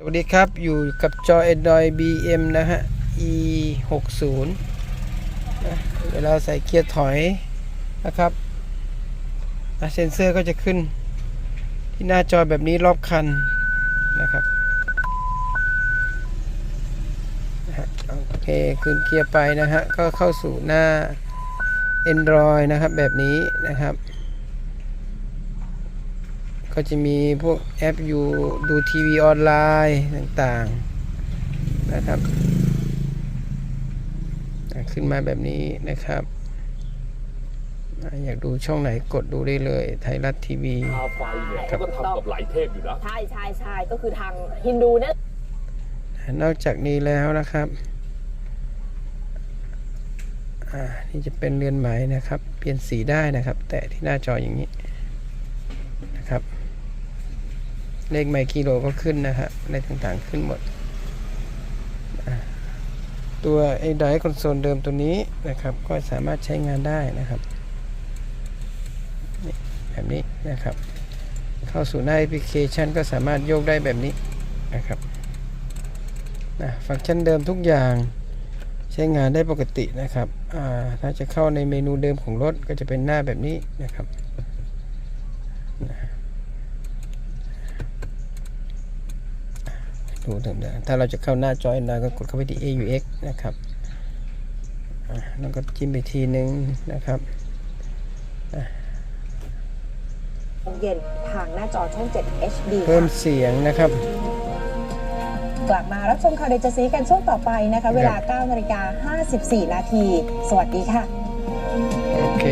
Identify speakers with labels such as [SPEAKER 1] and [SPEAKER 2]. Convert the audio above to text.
[SPEAKER 1] สวัสดีครับ อยู่กับจอ Android BM นะฮะ E 6 0นะเวลาใส่เกียร์ถอยนะครับเซ็นเซอร์ก็จะขึ้น ที่หน้าจอแบบนี้รอบคันนะครับโอเคขึ้นเกียร์ไปนะฮะ ก็เข้าสู่หน้า Android นะครับแบบนี้นะครับ ก็จะมีพวกแอปอยู่ดูทีวีออนไลน์ต่างๆนะครับอะขึ้นมาแบบนี้นะครับอะอยากดูช่องไหนกดดูได้เลย ไทยรัฐทีวี
[SPEAKER 2] ทาไฟเนี่ยเขาก็ทำกับหลายเทพอยู่นะ
[SPEAKER 3] ใช่ใช่ใช่ก็คือทางฮินดูเนี่ย
[SPEAKER 1] นอกจากนี้แล้วนะครับอ่านี่จะเป็นเรือนไหมนะครับ เปลี่ยนสีได้นะครับ แตะที่หน้าจออย่างนี้นะครับ เลขไมล์กิโลก็ขึ้นนะฮะอะไรต่างๆขึ้นหมด ตัวไอ้ไดคอนโซลเดิมตัวนี้นะครับ ก็สามารถใช้งานได้นะครับแบบนี้นะครับ เข้าสู่หน้าแอปพลิเคชันก็สามารถโยกได้แบบนี้นะครับนะฟังก์ชันเดิมทุกอย่างใช้งานได้ปกตินะครับถ้าจะเข้าในเมนูเดิมของรถก็จะเป็นหน้าแบบนี้นะครับ ดูถึงนะถ้าเราจะเข้าหน้าจอ Android ก็กดเข้าไปที่ AUX นะครับอะแล้วก็จิ้มไปทีนึงนะครับ
[SPEAKER 3] โมงเย็นทางหน้าจอช่อง 7 HD
[SPEAKER 1] เพิ่ม
[SPEAKER 3] ค่ะ
[SPEAKER 1] เสียงนะครับ
[SPEAKER 3] กลับมารับชมข่าวเดจซีกันช่วงต่อไปนะคะ เวลา9นาฬิกา54 นาที สวัสดีค่ะ
[SPEAKER 1] โอเค